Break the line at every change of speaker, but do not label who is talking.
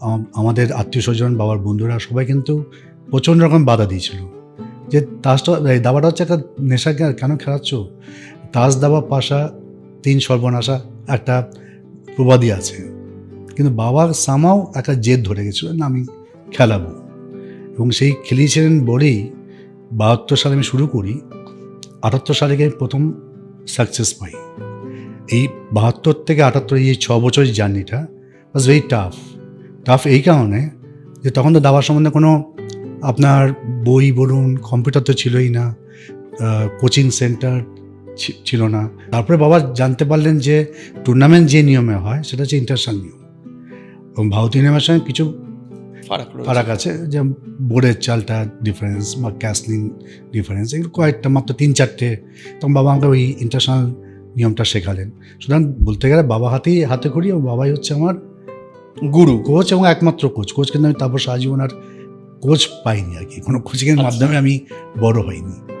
আম- আমাদের আত্মীয় স্বজন, বাবার বন্ধুরা সবাই কিন্তু প্রচণ্ড রকম বাধা দিয়েছিল। যে তাসটা দাবাটা হচ্ছে একটা নেশা কেন খেলাচ্ছ? তাস, দাবা, পাশা, তিন সর্বনাশা একটা প্রবাদী আছে। কিন্তু বাবা সামাও একটা জেদ ধরে গেছিল না, আমি খেলাবো। এবং সেই খেলিয়েছিলেন বলেই বাহাত্তর সালে আমি শুরু করি, আটাত্তর সালে গিয়ে প্রথম সাকসেস পাই। এই বাহাত্তর থেকে আটাত্তর এই ছ বছরের জার্নিটা ওয়াজ ভেরি টাফ টাফ এই কারণে যে তখন তো দাবার সম্বন্ধে কোনো আপনার বই বলুন কম্পিউটার তো ছিলই না কোচিং সেন্টার ছিল না। তারপরে বাবা জানতে পারলেন যে টুর্নামেন্ট যে নিয়মে হয় সেটা হচ্ছে ইন্টারন্যাশনাল নিয়ম। এবং ভারতীয় নিয়মের সঙ্গে কিছু
ফারাক
ফারাক আছে যে বোর্ডের চালটা ডিফারেন্স বা ক্যাসলিং ডিফারেন্স এগুলো কয়েকটা মাত্র তিন চারটে। তখন বাবা আমাকে ওই ইন্টারন্যাশনাল নিয়মটা শেখালেন। সুতরাং বলতে গেলে বাবা হাতেই হাতে করি এবং বাবাই হচ্ছে আমার
গুরু।
কোচ এবং একমাত্র কোচ। কোচ কিন্তু আমি তারপর সারা জীবন আর কোচ পাইনি আর কি। কোনো কোচিংয়ের মাধ্যমে আমি বড় হইনি।